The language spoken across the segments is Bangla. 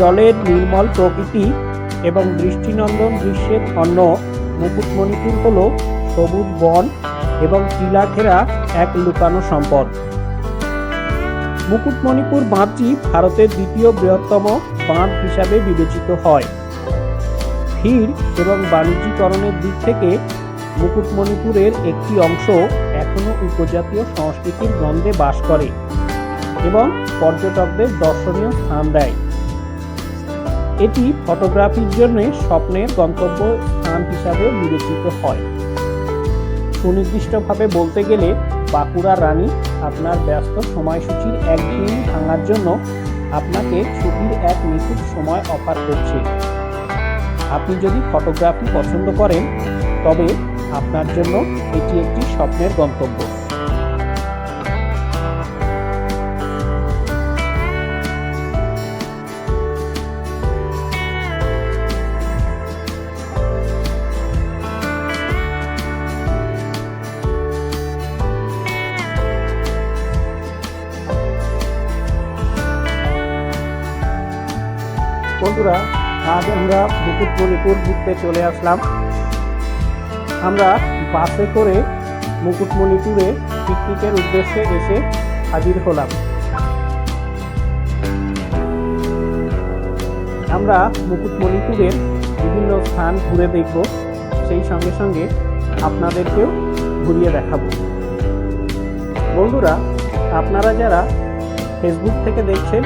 জলের নির্মল প্রকৃতি এবং দৃষ্টিনন্দন দৃশ্যের ধন্য মুকুটমণিপুর হল সবুজ বন এবং টিলা ঘেরা এক লুকানো সম্পদ। মুকুটমণিপুর বাঁধটি ভারতের দ্বিতীয় বৃহত্তম বাঁধ হিসাবে বিবেচিত হয়। ভিড় এবং বাণিজ্যিকরণের দিক থেকে মুকুটমণিপুরের একটি অংশ এখনও উপজাতীয় সংস্কৃতির গন্ধে বাস করে এবং পর্যটকদের দর্শনীয় স্থান দেয়। এটি ফটোগ্রাফির জন্য স্বপ্নের গন্তব্য স্থান হিসাবে বিবেচিত হয়। সুনির্দিষ্টভাবে বলতে গেলে বাঁকুড়া রানী আপনার ব্যস্ত সময়সূচির একদিন ভাঙার জন্য আপনাকে ছুটির এক নিখুঁত সময় অফার করছে। আপনি যদি ফটোগ্রাফি পছন্দ করেন, তবে আপনার জন্য এটি একটি স্বপ্নের গন্তব্য। বন্ধুরা, আজ আমরা মুকুটমণিপুর ঘুরতে চলে আসলাম। আমরা বাসে করে মুকুটমণিপুরে পিকনিকের উদ্দেশ্যে এসে হাজির হলাম। আমরা মুকুটমণিপুরের বিভিন্ন স্থান ঘুরে দেখব। সেই সঙ্গে সঙ্গে আপনাদেরকেও ঘুরিয়ে দেখাবো। বন্ধুরা, আপনারা যারা ফেসবুক থেকে দেখছেন,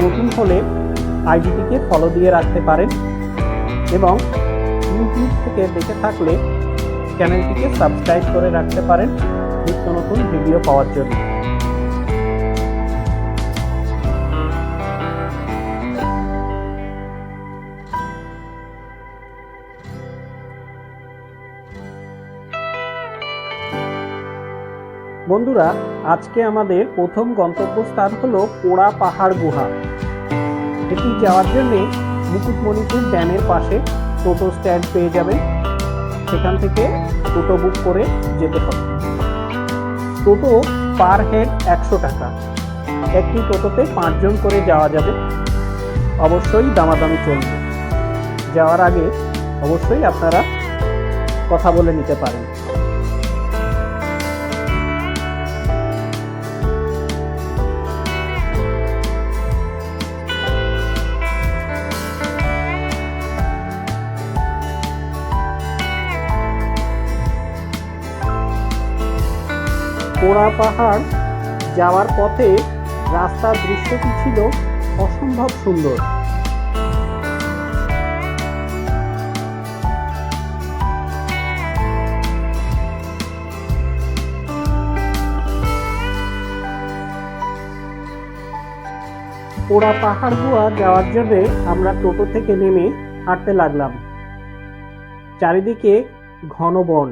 নতুন হলে আইডিটিকে ফলো দিয়ে রাখতে পারেন এবং ইউটিউব থেকে দেখে থাকলে চ্যানেলটিকে সাবস্ক্রাইব করে রাখতে পারেন নিত্য নতুন ভিডিও পাওয়ার জন্য। বন্ধুরা, আজকে আমাদের প্রথম গন্তব্যস্থান হলো পোড়া পাহাড় গুহা। এটি যাওয়ার জন্য মুকুটমণিপুর ড্যামের পাশে টোটো স্ট্যান্ড পেয়ে যাবেন। সেখান থেকে টোটো বুক করে যেতে হবে। টোটো পার হেড একশো টাকা। একটি টোটোতে পাঁচজন করে যাওয়া যাবে। অবশ্যই দামাদামি চলবে। যাওয়ার আগে অবশ্যই আপনারা কথা বলে নিতে পারেন। পোড়া পাহাড় যাওয়ার পথে রাস্তার দৃশ্যটি ছিল অসম্ভব সুন্দর। পোড়া পাহাড় গুয়া যাওয়ার জন্য আমরা টোটো থেকে নেমে হাঁটতে লাগলাম। চারিদিকে ঘন বন।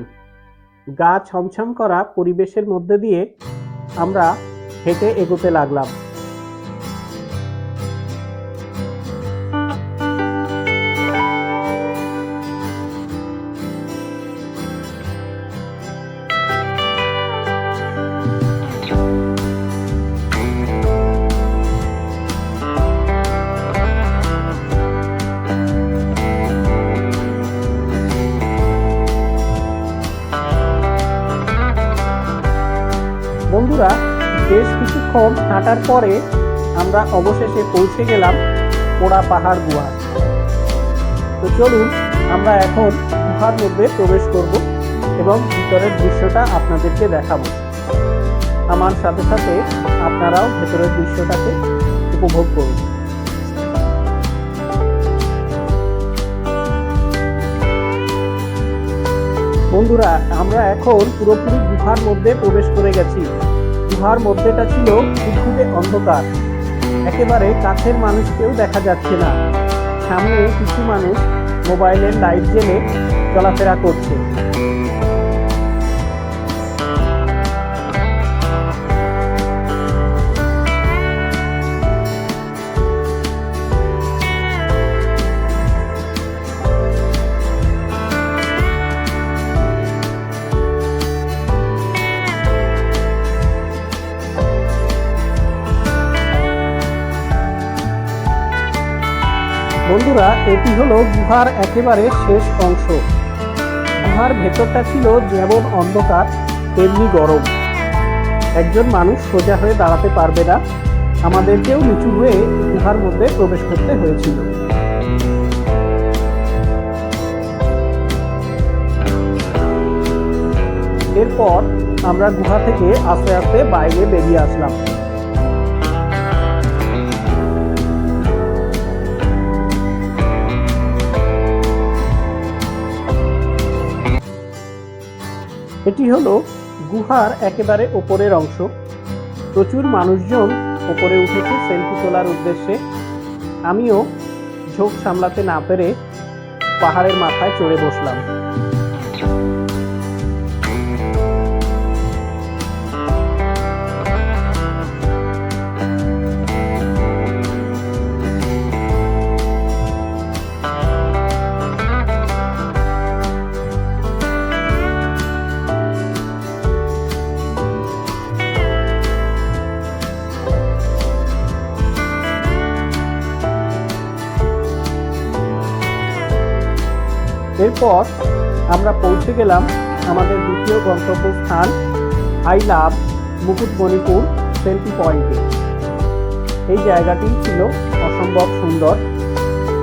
গা ছমছম করা পরিবেশের মধ্যে দিয়ে আমরা হেঁটে এগোতে লাগলাম। বেশ কিছুক্ষণ হাঁটার পরে আমরা অবশেষে পৌঁছে গেলাম পোড়া পাহাড় গুহা তো চলুন আমরা এখন গুহার মধ্যে প্রবেশ করব এবং ভিতরের দৃশ্যটা আপনাদেরকে দেখাবো। আমার সাথে সাথে আপনারাও ভেতরের দৃশ্যটাকে উপভোগ করুন। বন্ধুরা, আমরা এখন পুরোপুরি গুহার মধ্যে প্রবেশ করে গেছি। গুহার মধ্যেটা ছিল ফুটফুটে অন্ধকার। একেবারে কাছের মানুষকেও দেখা যাচ্ছে না। সামনে কিছু মানুষ মোবাইলের লাইট জেলে চলাফেরা করছে। বন্ধুরা, এটি হলো গুহার একেবারে শেষ অংশ। গুহার ভেতরটা ছিল যেমন অন্ধকার, তেমনি গরম। একজন মানুষ সোজা হয়ে দাঁড়াতে পারবে না। আমাদেরকেও নিচু হয়ে গুহার মধ্যে প্রবেশ করতে হয়েছিল। এরপর আমরা গুহা থেকে আস্তে আস্তে বাইরে বেরিয়ে আসলাম। এটি হলো গুহার একেবারে ওপরের অংশ। প্রচুর মানুষজন ওপরে উঠেছে সেলফি তোলার উদ্দেশ্যে। আমিও ঝোঁক সামলাতে না পেরে পাহাড়ের মাথায় চড়ে বসলাম। এরপর আমরা পৌঁছে গেলাম আমাদের দ্বিতীয় গন্তব্যস্থান আই লাভ মুকুটমণিপুর সেলফি পয়েন্টে। এই জায়গাটি ছিল অসম্ভব সুন্দর।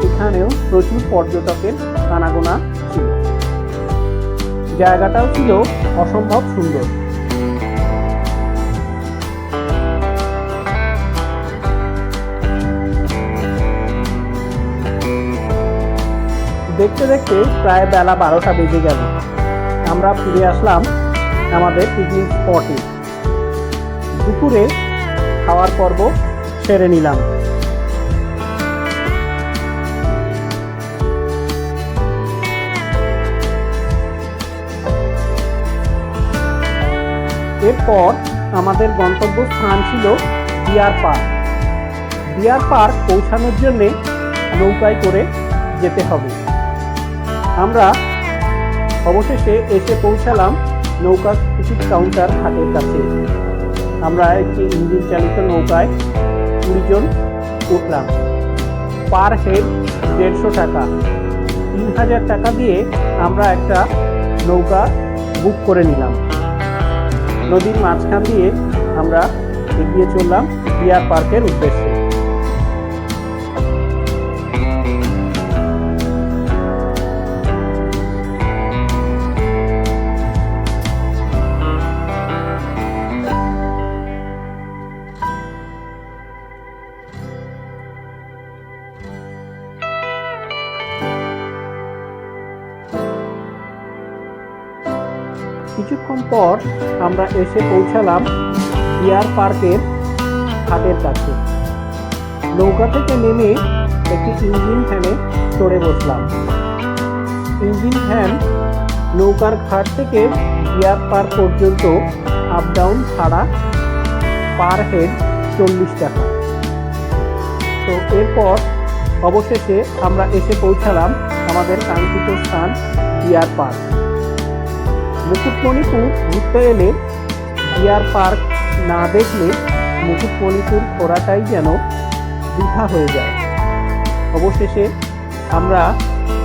এখানেও প্রচুর পর্যটকের আনাগোনা ছিল। জায়গাটাও ছিল অসম্ভব সুন্দর। দেখতে দেখতে প্রায় বেলা বারোটা বেজে গেল। আমরা ফিরে আসলাম আমাদের পিকনিক স্পটে দুপুরে খাওয়ার পর্ব সেরে নিলাম। এরপর আমাদের গন্তব্যস্থান ছিল ডিয়ার পার্ক। ডিয়ার পার্ক পৌঁছানোর জন্যে নৌকায় করে যেতে হবে। আমরা অবশেষে এসে পৌঁছালাম নৌকা টিকিট কাউন্টার ঘাটের কাছে। আমরা একটি ইঞ্জিন চালিত নৌকায় কুড়িজন উঠলাম। পার হেড দেড়শো টাকা। তিন হাজার টাকা দিয়ে আমরা একটা নৌকা বুক করে নিলাম। নদীর মাঝখান দিয়ে আমরা এগিয়ে চললাম ডিয়ার পার্কের উদ্দেশ্যে। পর আমরা এসে পৌঁছালাম ডিয়ার পার্কের ঘাটের কাছে। নৌকা থেকে নেমে একটি ইঞ্জিন ফ্যানে চড়ে বসলাম। ইঞ্জিন ফ্যান নৌকার ঘাট থেকে ডিয়ার পার্ক পর্যন্ত আপ ডাউন ভাড়া পার হেড চল্লিশ টাকা। তো এরপর অবশেষে আমরা এসে পৌঁছালাম আমাদের কাঙ্ক্ষিত স্থান ডিয়ার পার্ক। মুকুটমণিপুর ঘুরতে এলে ডিয়ার পার্ক না দেখলে মুকুটমণিপুর ঘোরাটাই যেন বৃথা হয়ে যায়। অবশেষে আমরা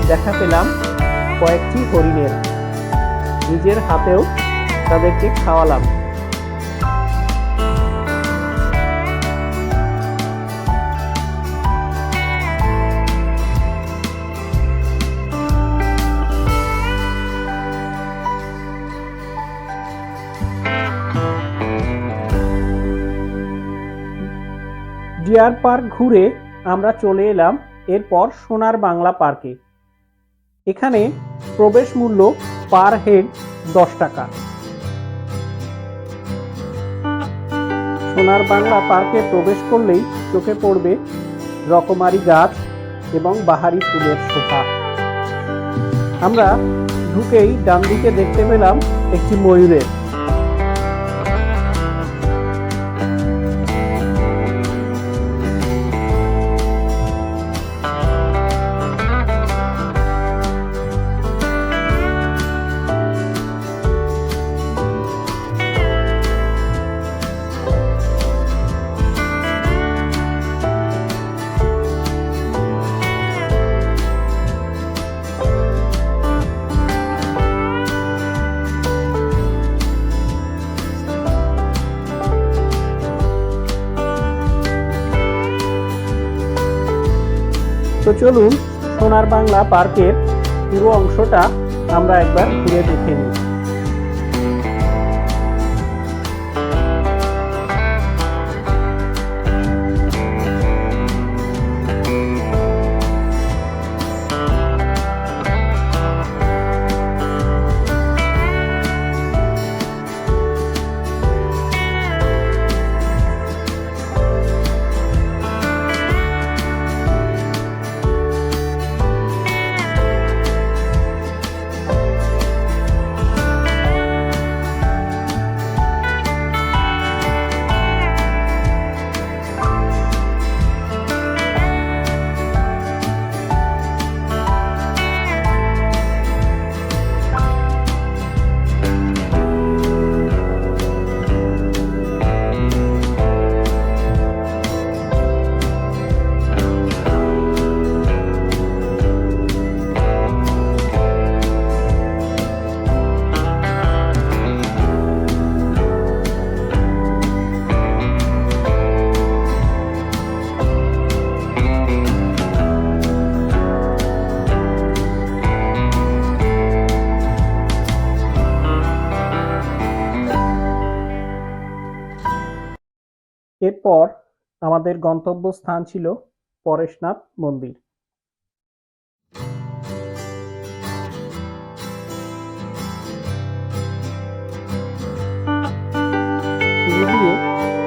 দেখা পেলাম কয়েকটি হরিণের। নিজের হাতেও তাদেরকে খাওয়ালাম। ডিয়ার পার্ক ঘুরে আমরা চলে এলাম এরপর সোনার বাংলা পার্কে। এখানে প্রবেশ মূল্য পার হেড দশ টাকা। সোনার বাংলা পার্কে প্রবেশ করলেই চোখে পড়বে রকমারি গাছ এবং বাহারি ফুলের শোভা। আমরা ঢুকেই ডান দিকে দেখতে পেলাম একটি ময়ূরের। চলুন সোনার বাংলা পার্কের পুরো অংশটা আমরা একবার ঘুরে দেখে নিই। এরপর আমাদের গন্তব্য স্থান ছিল পরেশনাথ মন্দির।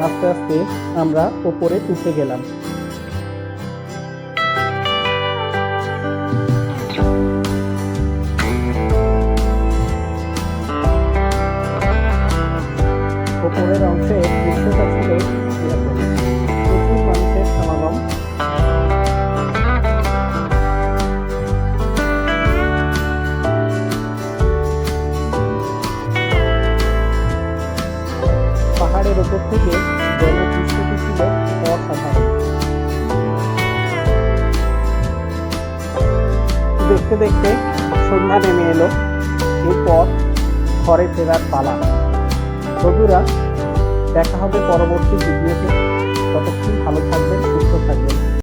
আস্তে আস্তে আমরা ওপরে উঠে গেলাম। থেকে জলদৃশ্যটি ছিল অসাধারণ। দেখতে দেখতে সন্ধ্যা নেমে এলো। এরপর ঘরে ফেরার পালা। বন্ধুরা, দেখা হবে পরবর্তী ভিডিওতে। ততক্ষণ ভালো থাকবেন।